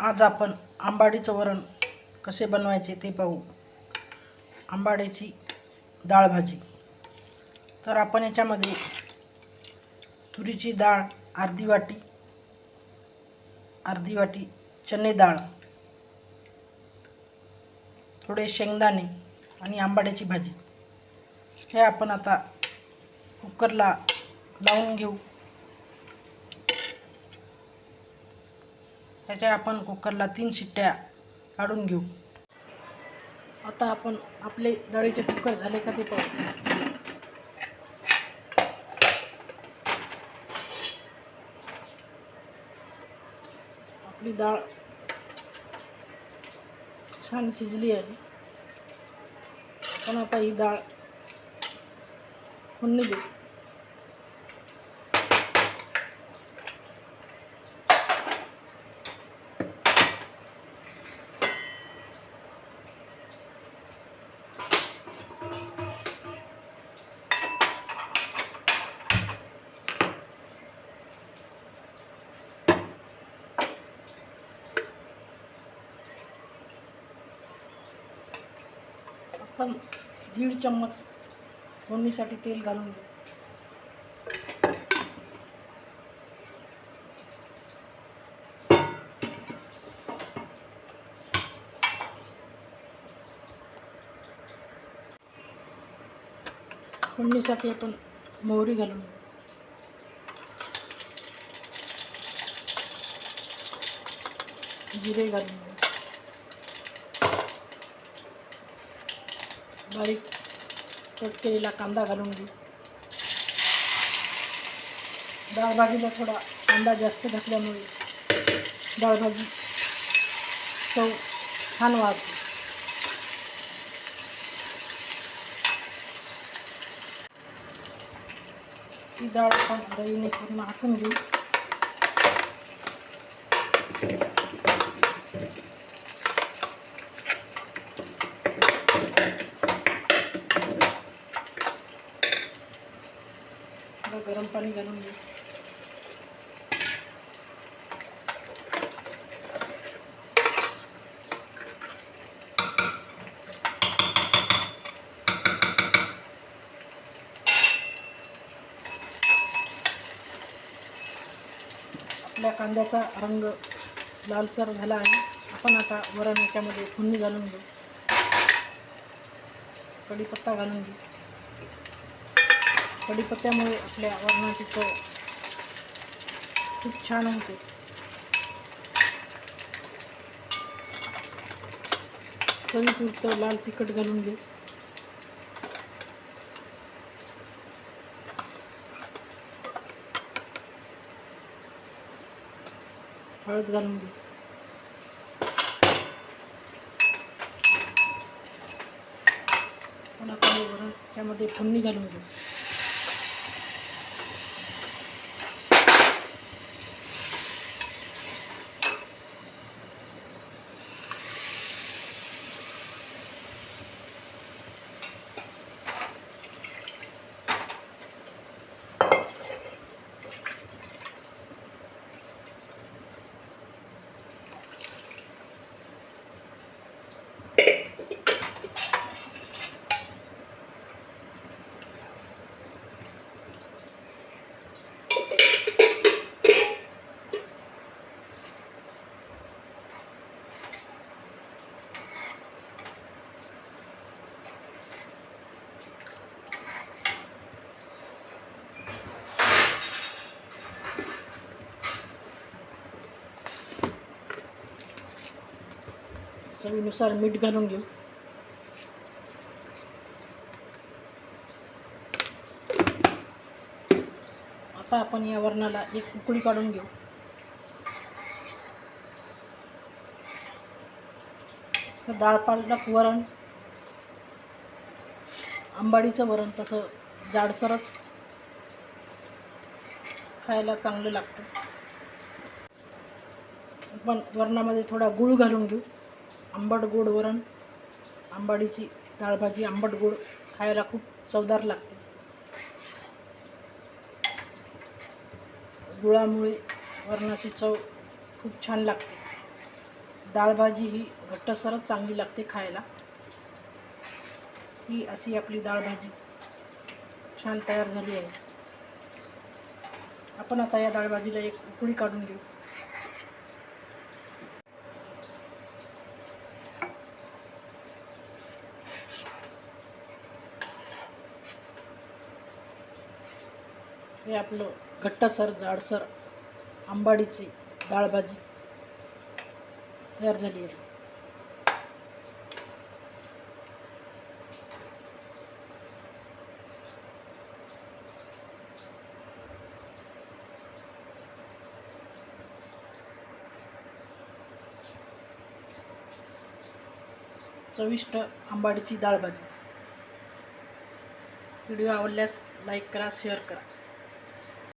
आज आपण आंबाडीचं वरण कसे बनवायचे ते पाहू. आंबाड्याची डाळ भाजी. तर आपण याच्यामध्ये तुरीची डाळ अर्धी वाटी अर्धी वाटी चणे डाळ थोडे शेंगदाणे आणि आंबाड्याची भाजी. हे आपण आता कुकरला लावून घेऊ. ह्याच्या आपण कुकरला तीन शिट्ट्या काढून घेऊ. आता आपण आपले डाळीचे कुकर झाले का ते पाहू. आपली डाळ छान शिजली आहे. पण आता ही डाळ फुडणी देऊ. आपण दीड चम्मच फोडणीसाठी तेल घालून घेऊ फोडणीसाठी आपण मोहरी घालून घेऊ जिरे घालून घेऊ बारीक कट केलेला कांदा घालून घेऊ डाळ भाजीला थोडा कांदा जास्त घातल्यामुळे डाळ भाजी चव छान वाढते. ती डाळ आपण दहीने पूर्ण आखून घेऊ. थोडं गरम पाणी घालून घेऊ आपल्या कांद्याचा रंग लालसर झाला आहे. आपण आता वरण याच्यामध्ये फुंडी घालून घेऊ. कढीपत्ता घालून घेऊ. कढीपत्त्यामुळे आपल्या वरणाची चव खूप छान होते. चवीपुरतं लाल तिखट घालून घेऊ हळद घालून घेऊ पण आपण त्यामध्ये फोडणी घालून घेऊ चवीनुसार मीठ घालून घेऊ. आता आपण या वरणाला एक उकळी काढून घेऊ. डाळ पालक वरण आंबाडीचं वरण तसं जाडसरच खायला चांगलं लागतं. आपण वरणामध्ये थोडा गूळ घालून घेऊ. आंबट गोड वरण आंबाडीची डाळभाजी आंबट गोड खायला खूप चवदार लागते. गुळामुळे वरणाची चव खूप छान लागते. डाळभाजी ही घट्टसरच चांगली लागते खायला. ही अशी आपली डाळभाजी छान तयार झाली आहे. आपण आता या डाळभाजीला एक उकळी काढून घेऊ. हे आपलं घट्टसर जाडसर आंबाडीची डाळभाजी तयार झाली आहे. चविष्ट आंबाडीची डाळभाजी. व्हिडिओ आवडल्यास लाईक करा शेअर करा.